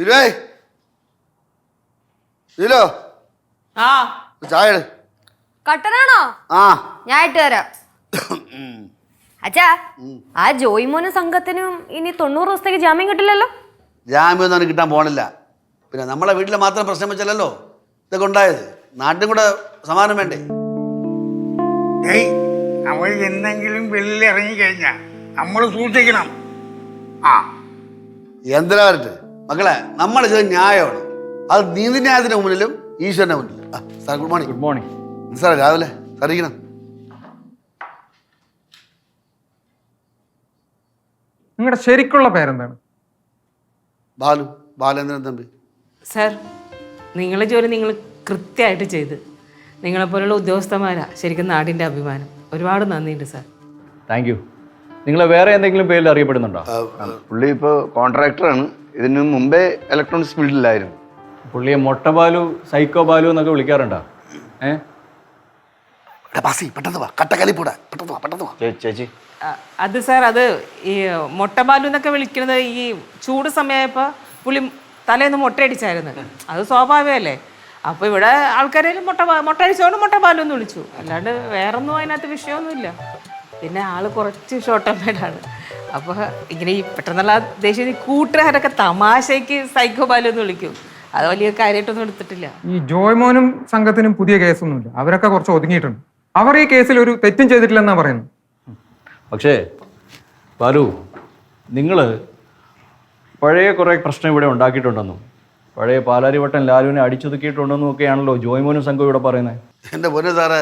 ഇരുവേ ഇല്ലോ ആ. ചായ ഇട്. കട്ടനാണോ? ആ. ഞാൻ ഇട്ട് തരാം. അച്ഛാ ആ ജോയിമോനും സംഘത്തിനും ഇനി തൊണ്ണൂറ് ദിവസത്തേക്ക് ജാമ്യം കിട്ടില്ലല്ലോ? ജാമ്യമൊന്നും അവന് കിട്ടാൻ പോണില്ല. പിന്നെ നമ്മളെ വീട്ടിലെ മാത്രം പ്രശ്നം വെച്ചല്ലോ ഇതൊക്കെ ഉണ്ടായത്. നാട്ടിലും കൂടെ സമാനം വേണ്ടേ? ഏയ് അവൾ എന്തെങ്കിലും വെളിയിൽ ഇറങ്ങിക്കഴിഞ്ഞാൽ നമ്മൾ സൂക്ഷിക്കണം. ആ. എന്തിനാ വരട്ടെ? മക്കളെ നമ്മൾ ചെയ്ത ന്യായമാണ്. അത് നീതിന്യായത്തിന്റെ മുന്നിലും ഈശ്വരന്റെ മുന്നിലും. ആ sir good morning good morning സാറേ രാവിലെ? സാറിക്കണം നിങ്ങളുടെ ശരിക്കുള്ള പേരെന്താണ്? ബാലു ബാലേന്ദ്രൻ തമ്പി. സാർ നിങ്ങളെ ജോലി നിങ്ങൾ കൃത്യമായിട്ട് ചെയ്ത്. നിങ്ങളെപ്പോലുള്ള ഉദ്യോഗസ്ഥന്മാരാ ശരിക്കും നാടിന്റെ അഭിമാനം. ഒരുപാട് നന്ദിയുണ്ട് സാർ താങ്ക് യു നിങ്ങൾ വേറെ എന്തെങ്കിലും പേരിൽ അറിയപ്പെടുന്നുണ്ടോ? പുള്ളി ഇപ്പോൾ കോൺട്രാക്ടറാണ് ഇതിനു മുമ്പേ ഇലക്ട്രോണിക്സ് ഫീൽഡിലായിരുന്നു പുള്ളിയെ മൊട്ട ബാലു സൈക്കോ ബാലു എന്നൊക്കെ വിളിക്കാറുണ്ടോ? ഏ? എടാ ബാസി പെട്ടെന്ന് വാ. കട്ടക്കലിപ്പൂടാ പെട്ടെന്ന് വാ പെട്ടെന്ന് വാ. ചേ- ചേച്ചി. ആ, അത് സാർ അത് ഈ മൊട്ടബാലു എന്നൊക്കെ വിളിക്കുന്നത് ഈ ചൂട് സമയമായപ്പോൾ പുള്ളി തലേന്ന് മുട്ടയടിച്ചായിരുന്നു. അത് സ്വാഭാവികമല്ലേ? അപ്പോൾ ഇവിടെ ആൾക്കാരെ മുട്ട മുട്ടയടിച്ചോണ്ട് മുട്ടബാലു എന്ന് വിളിച്ചു. അല്ലാണ്ട് വേറൊന്നും അതിനകത്ത് വിഷയമൊന്നുമില്ല. പിന്നെ ആൾ കുറച്ച് ഷോർട്ട് ആണ്. അപ്പോൾ ഇങ്ങനെ ഈ പെട്ടെന്നുള്ള ദേശീയ ഈ കൂട്ടുകാരൊക്കെ തമാശയ്ക്ക് സൈക്കോ ബാലു എന്ന് വിളിക്കും. അത് വലിയ കാര്യമായിട്ടൊന്നും എടുത്തിട്ടില്ല. ഈ ജോയ്മോനും സംഘത്തിനും പുതിയ കേസൊന്നുമില്ല. അവരൊക്കെ കുറച്ച് ഒതുങ്ങിയിട്ടുണ്ട്. അവർ ഈ കേസിൽ ഒരു തെറ്റും ചെയ്തിട്ടില്ലെന്നാ പറയുന്നത്. പക്ഷേ ബാലു നിങ്ങൾ പഴയ കുറേ പ്രശ്നം ഇവിടെ ഉണ്ടാക്കിയിട്ടുണ്ടെന്നും പഴയ പാലാരിവട്ടം ലാലുവിനെ അടിച്ചൊതുക്കിയിട്ടുണ്ടെന്നും ഒക്കെയാണല്ലോ ജോയ്മോനും സംഘം ഇവിടെ പറയുന്നത്. എന്റെ പൊന്നു സാറേ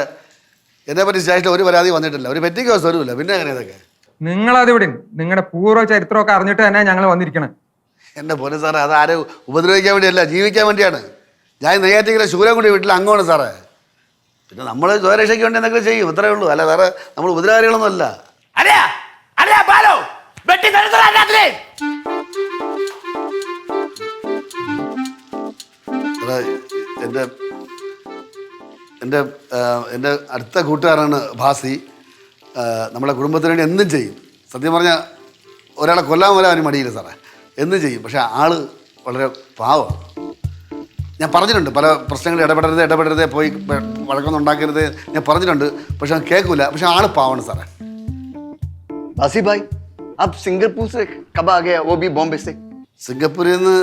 എന്നെ പറ്റി സ്റ്റേഷനിൽ ഒരു പരാതി വന്നിട്ടില്ല. ഒരു പെറ്റി കേസ് വരുമില്ല പിന്നെ അങ്ങനെ ഇതൊക്കെ? നിങ്ങളതിവിടെ നിങ്ങളുടെ പൂർവ ചരിത്രമൊക്കെ അറിഞ്ഞിട്ട് തന്നെ ഞങ്ങൾ വന്നിരിക്കണം. എന്റെ പോലെ സാറേ അത് ആരും ഉപദ്രവിക്കാൻ വേണ്ടിയല്ല ജീവിക്കാൻ വേണ്ടിയാണ്. ഞാൻ നെയ്യാറ്റിങ്ങനെ ശൂരം കൂടി വീട്ടിൽ അങ്ങോട്ട് സാറേ. പിന്നെ നമ്മൾ സ്വരക്ഷയ്ക്ക് വേണ്ടി എന്തെങ്കിലും ചെയ്യും ഇത്രയേ ഉള്ളൂ. അല്ല സാറേ നമ്മൾ ഉപദ്രവകാരികളൊന്നും അല്ല എന്റെ അല്ലയാ ബാലോ വെട്ടി എന്റെ എന്റെ എന്റെ അടുത്ത കൂട്ടുകാരാണ് ഭാസി. നമ്മളെ കുടുംബത്തിന് വേണ്ടി എന്തും ചെയ്യും സത്യം പറഞ്ഞാൽ ഒരാളെ കൊല്ലാൻ വരാൻ അവന് മടിയില്ല സാറേ എന്തും ചെയ്യും പക്ഷേ ആള് വളരെ പാവമാണ് ഞാൻ പറഞ്ഞിട്ടുണ്ട് പല പ്രശ്നങ്ങളിൽ ഇടപെടരുത് ഇടപെടരുത് പോയി വ- വഴക്കൊന്നും ഉണ്ടാക്കരുത് ഞാൻ പറഞ്ഞിട്ടുണ്ട് പക്ഷെ അവൻ കേൾക്കില്ല പക്ഷെ ആള് പാവാണ് സാറേ बासी भाई आप सिंगापुर से कब आ गया वो भी बॉम्बे से സിംഗപ്പൂരിൽ നിന്ന്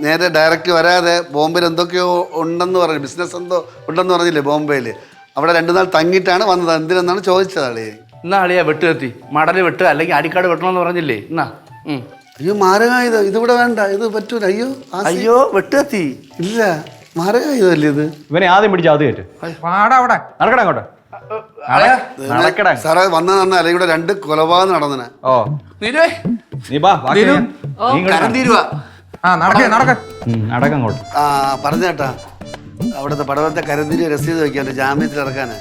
നേരെ ഡയറക്റ്റ് വരാതെ ബോംബെയിൽ എന്തൊക്കെയോ ഉണ്ടെന്ന് പറഞ്ഞു ബിസിനസ് എന്തോ ഉണ്ടെന്ന് പറഞ്ഞില്ലേ ബോംബെയിൽ അവിടെ രണ്ടു നാൾ തങ്ങിയിട്ടാണ് വന്നത്. എന്തിനെന്നാണ് ചോദിച്ചത് അളിയെ എന്നാ അളിയാ വെട്ട് കത്തി? മടൽ വെട്ട് അല്ലെങ്കിൽ അടിക്കാട് വെട്ടണമെന്ന് പറഞ്ഞില്ലേ? എന്നാ ഉം. അയ്യോ മാരകായുധം. ഇതിവിടെ വേണ്ട. ഇത് പറ്റൂല. അയ്യോ. അയ്യോ വെട്ട് കത്തി. ഇല്ല മാരകായുധല്ലേ ഇത്? ഇവനെ ആദ്യം പിടിച്ച് ആദ്യം കയറ്റ് പാടാ അവിടെ. നടക്കടാ അങ്ങോട്ട്. നടക്കടാ സാറേ വന്ന തന്നെ അല്ലെങ്കിൽ ഇവിടെ രണ്ട് കൊലപാതകം നടന്നനെ. ഓ. നിരുവേ നീ ബാ ബാക്കി ഞാൻ- നീ ഇങ്ങോട്ട് ആ നടക്കേ നടക്ക. ഉം, നടക്ക് അങ്ങോട്ട്. ആ പറഞ്ഞേട്ടാ. അവിടുത്തെ പടവത്തെ കരന്തിരി രസീത് വെക്കാൻ ജാമ്യത്തിൽ ഇറക്കാന്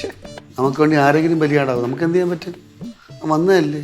ശരി. നമുക്ക് വേണ്ടി ആരെങ്കിലും ബലിയാടാവും? നമുക്ക് എന്ത് ചെയ്യാൻ പറ്റും? വന്നതല്ലേ?